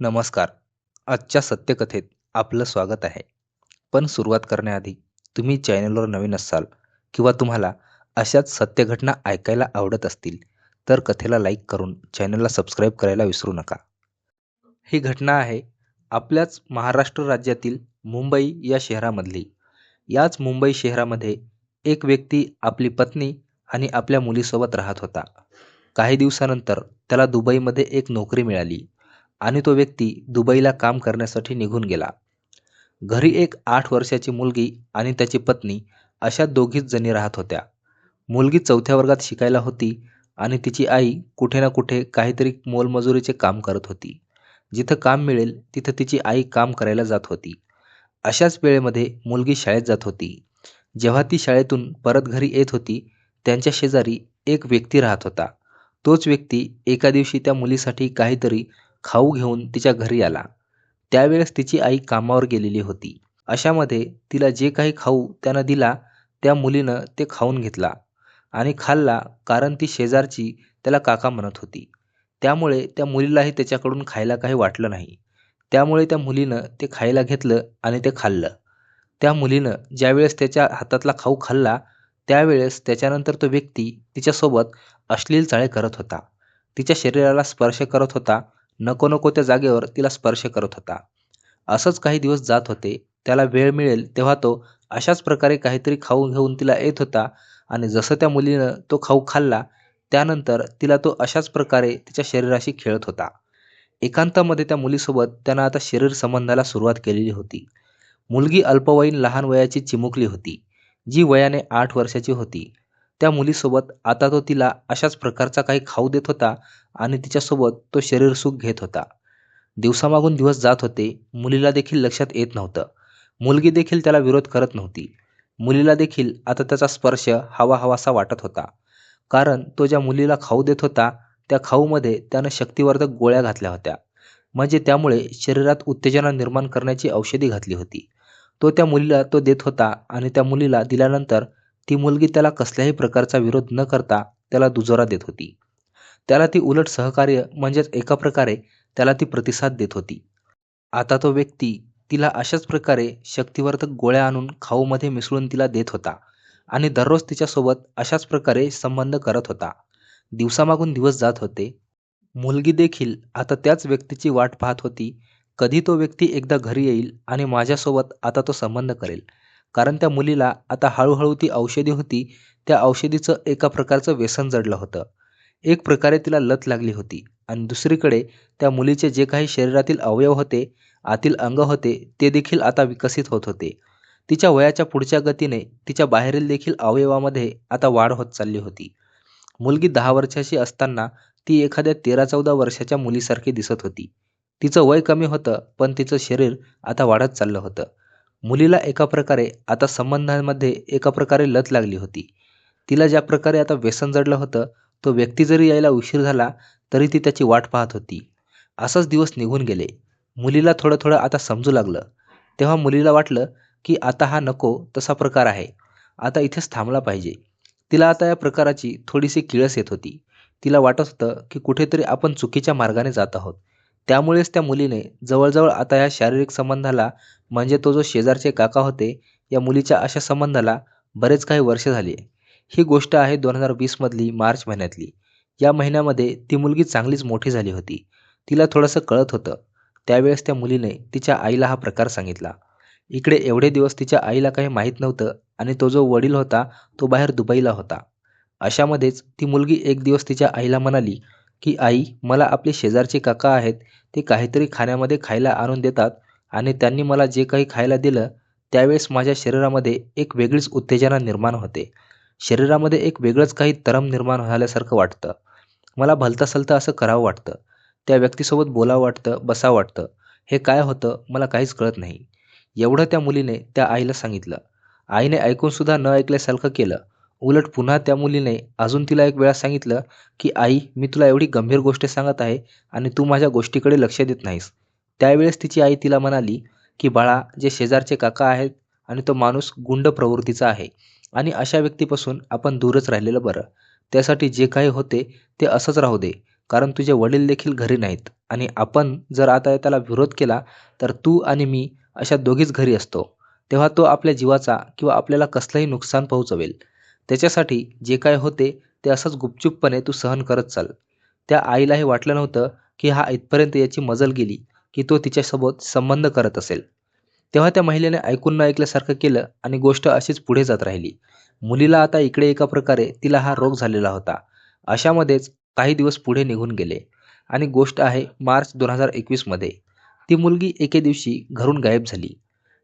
नमस्कार. आजच्या सत्यकथेत आपलं स्वागत आहे. पण सुरुवात करण्याआधी तुम्ही चॅनलवर नवीन असाल किंवा तुम्हाला अशाच सत्यघटना ऐकायला आवडत असतील तर कथेला लाईक करून चॅनलला सबस्क्राईब करायला विसरू नका. ही घटना आहे आपल्याच महाराष्ट्र राज्यातील मुंबई या शहरामधली. याच मुंबई शहरामध्ये एक व्यक्ती आपली पत्नी आणि आपल्या मुलीसोबत राहत होता. काही दिवसानंतर त्याला दुबईमध्ये एक नोकरी मिळाली. आणि तो व्यक्ती दुबईला काम करण्यासाठी निघून गेला. घरी एक आठ वर्षाची मुलगी आणि त्याची पत्नी अशा दोघीच जणी राहत होत्या. मुलगी चौथ्या वर्गात शिकायला होती आणि तिची आई कुठे ना कुठे काहीतरी मोलमजुरीचे काम करत होती. जिथं काम मिळेल तिथं तिची आई काम करायला जात होती. अशाच वेळेमध्ये मुलगी शाळेत जात होती. जेव्हा ती शाळेतून परत घरी येत होती त्यांच्या शेजारी एक व्यक्ती राहत होता. तोच व्यक्ती एका दिवशी त्या मुलीसाठी काहीतरी खाऊ घेऊन तिच्या घरी आला. त्यावेळेस तिची आई कामावर गेलेली होती. अशामध्ये तिला जे काही खाऊ त्यानं दिला त्या मुलीनं ते खाऊन घेतला आणि खाल्ला कारण ती शेजारची त्याला काका म्हणत होती. त्यामुळे त्या मुलीलाही त्याच्याकडून खायला काही वाटलं नाही. त्यामुळे त्या मुलीनं ते खायला घेतलं आणि ते खाल्लं. त्या मुलीनं ज्यावेळेस त्याच्या हातातला खाऊ खाल्ला त्यावेळेस त्याच्यानंतर तो व्यक्ती तिच्यासोबत अश्लील चाळे करत होता. तिच्या शरीराला स्पर्श करत होता नको नको त्या जागेवर तिला स्पर्श करत होता. असंच काही दिवस जात होते त्याला वेळ मिळेल तेव्हा तो अशाच प्रकारे काहीतरी खाऊ घेऊन तिला येत होता आणि जसं त्या मुलीनं तो खाऊ खाल्ला त्यानंतर तिला तो अशाच प्रकारे तिच्या शरीराशी खेळत होता. एकांतामध्ये त्या मुलीसोबत त्यानं आता शरीर संबंधाला सुरुवात केलेली होती. मुलगी अल्पवयीन लहान वयाची चिमुकली होती जी वयाने आठ वर्षाची होती. त्या मुलीसोबत आता तो तिला अशाच प्रकारचा काही खाऊ देत होता आणि तिच्यासोबत तो शरीर सुख घेत होता. दिवसामागून दिवस जात होते मुलीला देखील लक्षात येत नव्हतं. मुलगी देखील त्याला विरोध करत नव्हती. मुलीला देखील आता त्याचा स्पर्श हवा हवासा वाटत होता. कारण तो ज्या मुलीला खाऊ देत होता त्या खाऊमध्ये त्यानं शक्तिवर्धक गोळ्या घातल्या होत्या. म्हणजे त्यामुळे शरीरात उत्तेजना निर्माण करण्याची औषधी घातली होती. तो त्या मुलीला तो देत होता आणि त्या मुलीला दिल्यानंतर ती मुलगी त्याला कसल्याही प्रकारचा विरोध न करता त्याला दुजोरा देत होती. त्याला ती उलट सहकार्य म्हणजेच एका प्रकारे त्याला ती प्रतिसाद देत होती. आता तो व्यक्ती तिला अशाच प्रकारे शक्तिवर्धक गोळ्या आणून खाऊमध्ये मिसळून तिला देत होता आणि दररोज तिच्यासोबत अशाच प्रकारे संबंध करत होता. दिवसामागून दिवस जात होते. मुलगी देखील आता त्याच व्यक्तीची वाट पाहत होती. कधी तो व्यक्ती एकदा घरी येईल आणि माझ्यासोबत आता तो संबंध करेल. कारण त्या मुलीला आता हळूहळू ती औषधी होती त्या औषधीचं एका प्रकारचं व्यसन जडलं होतं. एक प्रकारे तिला लत लागली होती आणि दुसरीकडे त्या मुलीचे जे काही शरीरातील अवयव होते आतील अंग होते ते देखील आता विकसित होत होते. तिच्या वयाच्या पुढच्या गतीने तिच्या बाहेरील देखील अवयवामध्ये आता वाढ होत चालली होती. मुलगी दहा वर्षाची असताना ती एखाद्या तेरा चौदा वर्षाच्या मुलीसारखी दिसत होती. तिचं वय कमी होतं पण तिचं शरीर आता वाढत चाललं होतं. मुलीला एका प्रकारे आता संबंधांमध्ये एका प्रकारे लत लागली होती. तिला ज्या प्रकारे आता व्यसन जडलं होतं तो व्यक्ती जरी यायला उशीर झाला तरी ती त्याची वाट पाहत होती. असंच दिवस निघून गेले. मुलीला थोडं थोडं आता समजू लागलं. तेव्हा मुलीला वाटलं की आता हा नको तसा प्रकार आहे. आता इथेच थांबला पाहिजे. तिला आता या प्रकाराची थोडीशी किळस येत होती. तिला वाटत होतं की कुठेतरी आपण चुकीच्या मार्गाने जात आहोत. त्यामुळेच त्या मुलीने जवळजवळ आता या शारीरिक संबंधाला म्हणजे तो जो शेजारचे काका होते या मुलीच्या अशा संबंधाला बरेच काही वर्ष झाली ही गोष्ट आहे दोन हजार वीसमधली मार्च महिन्यातली. या महिन्यामध्ये ती मुलगी चांगलीच मोठी झाली होती. तिला थोडंसं कळत होतं. त्यावेळेस त्या मुलीने तिच्या आईला हा प्रकार सांगितला. इकडे एवढे दिवस तिच्या आईला काही माहीत नव्हतं आणि तो जो वडील होता तो बाहेर दुबईला होता. अशामध्येच ती मुलगी एक दिवस तिच्या आईला म्हणाली की आई मला आपले शेजारचे काका आहेत ते काहीतरी खाण्यामध्ये खायला आणून देतात आणि त्यांनी मला जे काही खायला दिलं त्यावेळेस माझ्या शरीरामध्ये एक वेगळीच उत्तेजना निर्माण होते. शरीरामध्ये एक वेगळंच काही तरम निर्माण झाल्यासारखं वाटतं. मला भलतासलतं असं करावं वाटतं. त्या व्यक्तीसोबत बोलावं वाटतं बसावं वाटतं. हे काय होतं मला काहीच कळत नाही. एवढं त्या मुलीने त्या आईला सांगितलं. आईने ऐकूनसुद्धा न ऐकल्यासारखं केलं. उलट पुन्हा त्या मुलीने अजून तिला एक वेळा सांगितलं की आई मी तुला एवढी गंभीर गोष्ट सांगत आहे आणि तू माझ्या गोष्टीकडे लक्ष देत नाहीस. त्यावेळेस तिची आई तिला म्हणाली की बाळा जे शेजारचे काका आहेत आणि तो माणूस गुंड प्रवृत्तीचा आहे आणि अशा व्यक्तीपासून आपण दूरच राहिलेलं बरं. त्यासाठी जे काही होते ते असंच राहू दे कारण तुझे वडील देखील घरी नाहीत आणि आपण जर आता त्याला विरोध केला तर तू आणि मी अशा दोघीच घरी असतो. तेव्हा तो आपल्या जीवाचा किंवा आपल्याला कसलंही नुकसान पोहोचवेल. त्याच्यासाठी जे काय होते ते असंच गुपचूपपणे तू सहन करत चाल. त्या आईलाही वाटलं नव्हतं की हा इथपर्यंत याची मजल गेली की तो तिच्यासोबत संबंध करत असेल. तेव्हा त्या महिलेने ऐकून न ऐकल्यासारखं केलं आणि गोष्ट अशीच पुढे जात राहिली. मुलीला आता इकडे एका प्रकारे तिला हा रोग झालेला होता. अशामध्येच काही दिवस पुढे निघून गेले. आणि गोष्ट आहे मार्च दोन हजार एकवीसमध्ये ती मुलगी एके दिवशी घरून गायब झाली.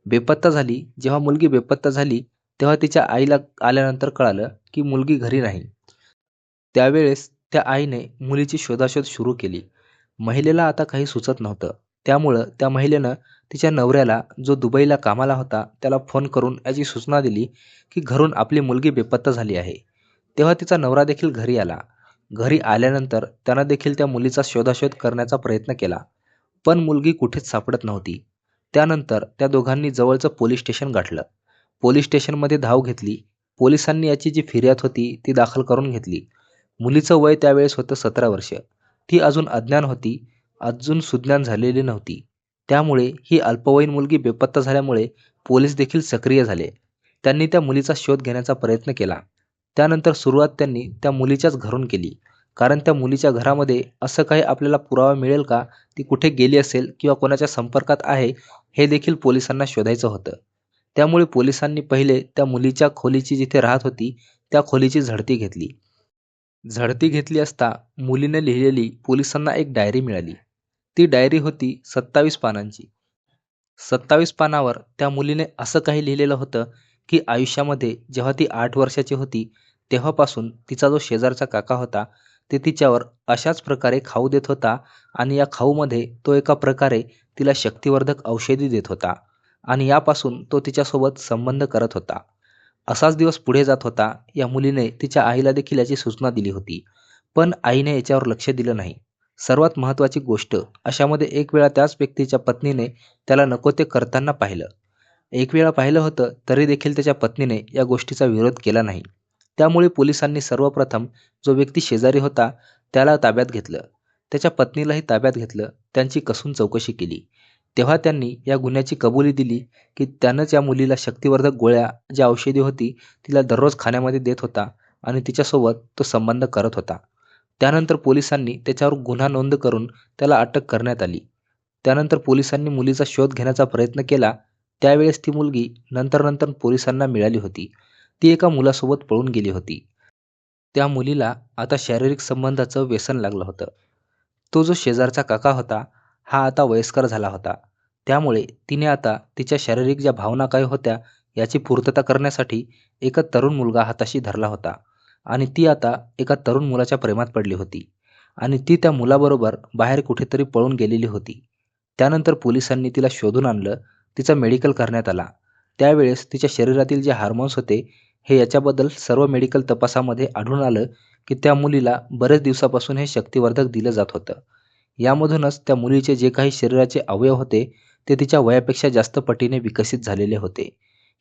बेपत्ता झाली. जेव्हा मुलगी बेपत्ता झाली तेव्हा तिच्या आईला आल्यानंतर कळालं की मुलगी घरी नाही. त्यावेळेस त्या आईने मुलीची शोधाशोध सुरू केली. महिलेला आता काही सुचत नव्हतं. त्यामुळं त्या महिलेनं तिच्या नवऱ्याला जो दुबईला कामाला होता त्याला फोन करून याची सूचना दिली की घरून आपली मुलगी बेपत्ता झाली आहे. तेव्हा तिचा नवरा देखील घरी आला. घरी आल्यानंतर त्यानं देखील त्या मुलीचा शोधाशोध करण्याचा प्रयत्न केला. पण मुलगी कुठेच सापडत नव्हती. त्यानंतर त्या दोघांनी जवळचं पोलीस स्टेशन गाठलं. पोलीस स्टेशनमध्ये धाव घेतली. पोलिसांनी याची जी फिर्याद होती ती दाखल करून घेतली. मुलीचं वय त्यावेळेस होतं सतरा वर्ष. ती अजून अज्ञान होती. अजून सुज्ञान झालेली नव्हती. त्यामुळे ही अल्पवयीन मुलगी बेपत्ता झाल्यामुळे पोलीस देखील सक्रिय झाले. त्यांनी त्या मुलीचा शोध घेण्याचा प्रयत्न केला. त्यानंतर सुरुवात त्यांनी त्या मुलीच्याच घरून केली. कारण त्या मुलीच्या घरामध्ये असं काही आपल्याला पुरावा मिळेल का? ती कुठे गेली असेल किंवा कोणाच्या संपर्कात आहे हे देखील पोलिसांना शोधायचं होतं. त्यामुळे पोलिसांनी पहिले त्या मुलीच्या खोलीची जिथे राहत होती त्या खोलीची झडती घेतली. झडती घेतली असता मुलीने लिहिलेली पोलिसांना एक डायरी मिळाली. ती डायरी होती सत्तावीस पानांची. सत्तावीस पानावर त्या मुलीने असं काही लिहिलेलं होतं की आयुष्यामध्ये जेव्हा ती आठ वर्षाची होती तेव्हापासून तिचा जो शेजारचा काका होता ते तिच्यावर अशाच प्रकारे खाऊ देत होता आणि या खाऊमध्ये तो एका प्रकारे तिला शक्तिवर्धक औषधी देत होता. आणि यापासून तो तिच्यासोबत संबंध करत होता. असाच दिवस पुढे जात होता. या मुलीने तिच्या आईला देखील याची सूचना दिली होती. पण आईने याच्यावर लक्ष दिलं नाही. सर्वात महत्त्वाची गोष्ट अशामध्ये एक वेळा त्याच व्यक्तीच्या पत्नीने त्याला नको ते करताना पाहिलं. एक वेळा पाहिलं होतं तरी देखील त्याच्या पत्नीने या गोष्टीचा विरोध केला नाही. त्यामुळे पोलिसांनी सर्वप्रथम जो व्यक्ती शेजारी होता त्याला ताब्यात घेतलं. त्याच्या पत्नीलाही ताब्यात घेतलं. त्यांची कसून चौकशी केली. तेव्हा त्यांनी या गुन्ह्याची कबुली दिली की त्यानंच या मुलीला शक्तिवर्धक गोळ्या जी औषधी होती तिला दररोज खाण्यामध्ये देत होता आणि तिच्यासोबत तो संबंध करत होता. त्यानंतर पोलिसांनी त्याच्यावर गुन्हा नोंद करून त्याला अटक करण्यात आली. त्यानंतर पोलिसांनी मुलीचा शोध घेण्याचा प्रयत्न केला. त्यावेळेस ती मुलगी नंतर नंतर पोलिसांना मिळाली होती. ती एका मुलासोबत पळून गेली होती. त्या मुलीला आता शारीरिक संबंधाचं व्यसन लागलं होतं. तो जो शेजारचा काका होता हा आता वयस्कर झाला होता. त्यामुळे तिने आता तिच्या शारीरिक ज्या भावना काय होत्या याची पूर्तता करण्यासाठी एका तरुण मुलगा हाताशी धरला होता आणि ती आता एका तरुण मुलाच्या प्रेमात पडली होती आणि ती त्या मुलाबरोबर बाहेर कुठेतरी पळून गेलेली होती. त्यानंतर पोलिसांनी तिला शोधून आणलं तिचा मेडिकल करण्यात आला. त्यावेळेस तिच्या शरीरातील जे हार्मोन्स होते हे याच्याबद्दल सर्व मेडिकल तपासामध्ये आढळून आलं की त्या मुलीला बरेच दिवसापासून हे शक्तिवर्धक दिलं जात होतं. यामधूनच त्या मुलीचे जे काही शरीराचे अवयव होते ते तिच्या वयापेक्षा जास्त पटीने विकसित झालेले होते.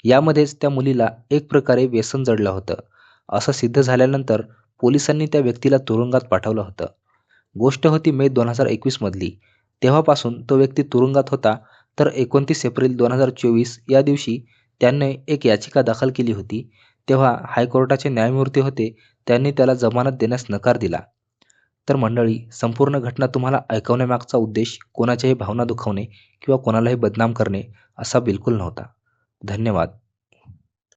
यामध्येच त्या मुलीला एक प्रकारे व्यसन जडलं होतं. असं सिद्ध झाल्यानंतर पोलिसांनी त्या व्यक्तीला तुरुंगात पाठवलं होतं. गोष्ट होती मे दोन हजार एकवीसमधली तेव्हापासून तो व्यक्ती तुरुंगात होता तर एकोणतीस एप्रिल दोन हजार चोवीस या दिवशी त्याने एक याचिका दाखल केली होती. तेव्हा हायकोर्टाचे न्यायमूर्ती होते त्यांनी त्याला जमानत देण्यास नकार दिला. तर मंडळी संपूर्ण घटना तुम्हाला ऐकवण्यामागचा उद्देश कोणाच्याही भावना दुखवणे किंवा कोणालाही बदनाम करणे असा बिलकुल नव्हता. धन्यवाद.